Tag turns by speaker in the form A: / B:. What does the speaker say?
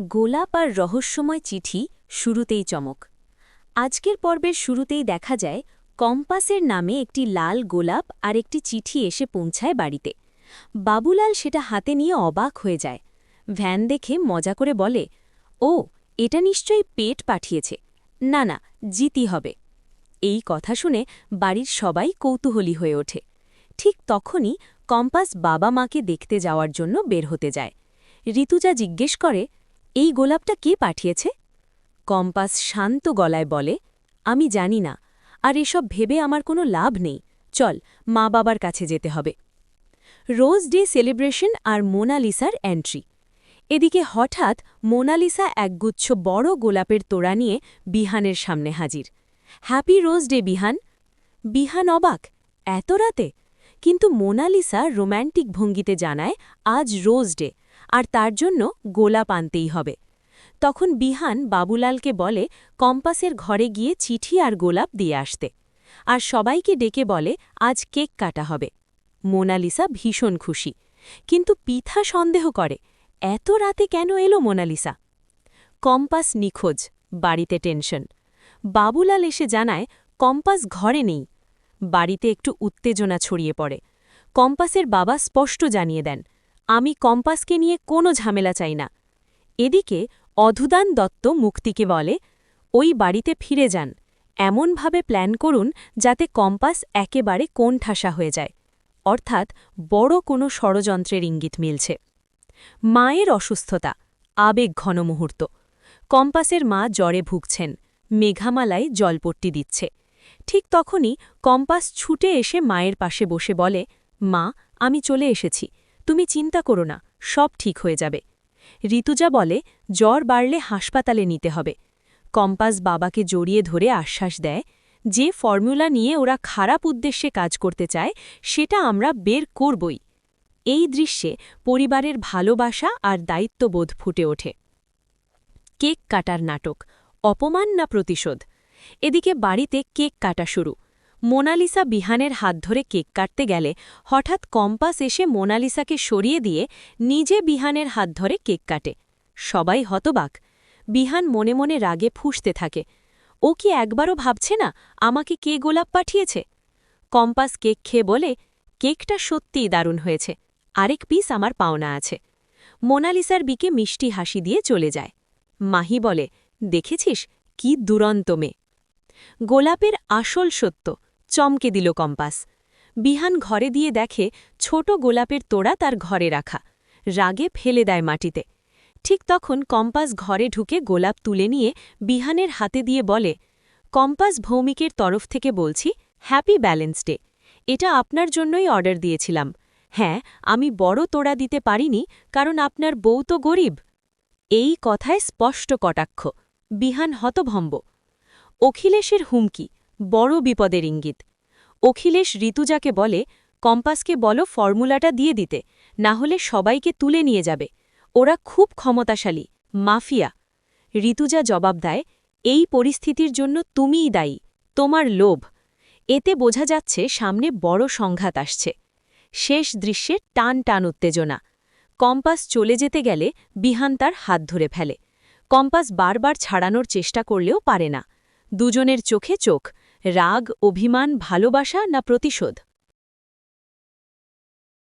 A: গোলাপ আর রহস্যময় চিঠি শুরুতেই চমক। আজকের পর্বের শুরুতেই দেখা যায়, কম্পাসের নামে একটি লাল গোলাপ আর একটি চিঠি এসে পৌঁছায় বাড়িতে। বাবুলাল সেটা হাতে নিয়ে অবাক হয়ে যায়। ভ্যান দেখে মজা করে বলে, ও, এটা নিশ্চয়ই পেট পাঠিয়েছে। না না, জিতি হবে। এই কথা শুনে বাড়ির সবাই কৌতূহলী হয়ে ওঠে। ঠিক তখনই কম্পাস বাবা মাকে দেখতে যাওয়ার জন্য বের হতে যায়। ঋতুজা জিজ্ঞেস করে এই গোলাপটা কে পাঠিয়েছে? কম্পাস শান্ত গলায় বলে, আমি জানি না, আর এসব ভেবে আমার কোনো লাভ নেই। চল, মা বাবার কাছে যেতে হবে। রোজ ডে সেলিব্রেশন আর মোনালিসার এন্ট্রি। এদিকে হঠাৎ মোনালিসা একগুচ্ছ বড় গোলাপের তোড়া নিয়ে বিহানের সামনে হাজির। হ্যাপি রোজ ডে, বিহান। বিহান অবাক, এত রাতে? কিন্তু মোনালিসা রোম্যান্টিক ভঙ্গিতে জানায়, আজ রোজ ডে। আর তার জন্য গোলাপ আনতেই হবে। তখন বিহান বাবুলালকে বলে, কম্পাসের ঘরে গিয়ে চিঠি আর গোলাপ দিয়ে আসতে। আর সবাইকে ডেকে বলে, আজ কেক কাটা হবে। মোনালিসা ভীষণ খুশি। কিন্তু পিথা সন্দেহ করে, এত রাতে কেন এলো মোনালিসা? কম্পাস নিখোঁজ, বাড়িতে টেনশন। বাবুলাল এসে জানায়, কম্পাস ঘরে নেই। বাড়িতে একটু উত্তেজনা ছড়িয়ে পড়ে। কম্পাসের বাবা স্পষ্ট জানিয়ে দেন আমি কম্পাসকে নিয়ে কোনো ঝামেলা চাই না। এদিকে অধুদান দত্ত মুক্তিকে বলে, ওই বাড়িতে ফিরে যান। এমনভাবে প্ল্যান করুন যাতে কম্পাস একেবারে কোণঠাসা হয়ে যায়। অর্থাৎ বড় কোনো ষড়যন্ত্রের ইঙ্গিত মিলছে। মায়ের অসুস্থতা, আবেগ ঘন মুহূর্ত। কম্পাসের মা জ্বরে ভুগছেন, মেঘামালায় জলপট্টি দিচ্ছে। ঠিক তখনই কম্পাস ছুটে এসে মায়ের পাশে বসে বলে, মা, আমি চলে এসেছি। তুমি চিন্তা করো না, সব ঠিক হয়ে যাবে। ঋতুজা বলে, জ্বর বাড়লে হাসপাতালে নিতে হবে। কম্পাস বাবাকে জড়িয়ে ধরে আশ্বাস দেয়, যে ফর্মুলা নিয়ে ওরা খারাপ উদ্দেশ্যে কাজ করতে চায়, সেটা আমরা বের করবই। এই দৃশ্যে পরিবারের ভালোবাসা আর দায়িত্ববোধ ফুটে ওঠে। কেক কাটার নাটক, অপমান না প্রতিশোধ? এদিকে বাড়িতে কেক কাটা শুরু। মোনালিসা বিহানের হাত ধরে কেক কাটতে গেলে হঠাৎ কম্পাস এসে মোনালিসাকে সরিয়ে দিয়ে নিজে বিহানের হাত ধরে কেক কাটে। সবাই হতবাক। বিহান মনে মনে রাগে ফুসতে থাকে। ও কি একবারও ভাবছে না আমাকে কে গোলাপ পাঠিয়েছে? কম্পাস কেক খেয়ে বলে, কেকটা সত্যিই দারুণ হয়েছে। আরেক পিস আমার পাওনা আছে মোনালিসার বিকে মিষ্টি হাসি দিয়ে চলে যায়। মাহি বলে, দেখেছিস কি দুরন্ত মেয়ে। গোলাপের আসল সত্য। চমকে দিল কম্পাস। বিহান ঘরে দিয়ে দেখে ছোট গোলাপের তোড়া তার ঘরে রাখা। রাগে ফেলে দেয় মাটিতে। ঠিক তখন কম্পাস ঘরে ঢুকে গোলাপ তুলে নিয়ে বিহানের হাতে দিয়ে বলে, কম্পাস ভৌমিকের তরফ থেকে বলছি, হ্যাপি ব্যালেন্স ডে। এটা আপনার জন্যই অর্ডার দিয়েছিলাম। হ্যাঁ আমি বড় তোড়া দিতে পারিনি, কারণ আপনার বউ তো গরিব। এই কথায় স্পষ্ট কটাক্ষ। বিহান হতভম্ব। অখিলেশের হুমকি বড় বিপদের ইঙ্গিত। অখিলেশ ঋতুজাকে বলে, কম্পাসকে বলো ফর্মুলাটা দিয়ে দিতে, না হলে সবাইকে তুলে নিয়ে যাবে। ওরা খুব ক্ষমতাশালী, মাফিয়া। ঋতুজা জবাব দেয়, এই পরিস্থিতির জন্য তুমিই দায়ী, তোমার লোভ। এতে বোঝা যাচ্ছে সামনে বড় সংঘাত আসছে। শেষ দৃশ্যে টান টান উত্তেজনা। কম্পাস চলে যেতে গেলে বিহান তার হাত ধরে ফেলে। কম্পাস বারবার ছাড়ানোর চেষ্টা করলেও পারে না। দুজনের চোখে চোখ রাগ অভিমান ভালোবাসা না প্রতিশোধ?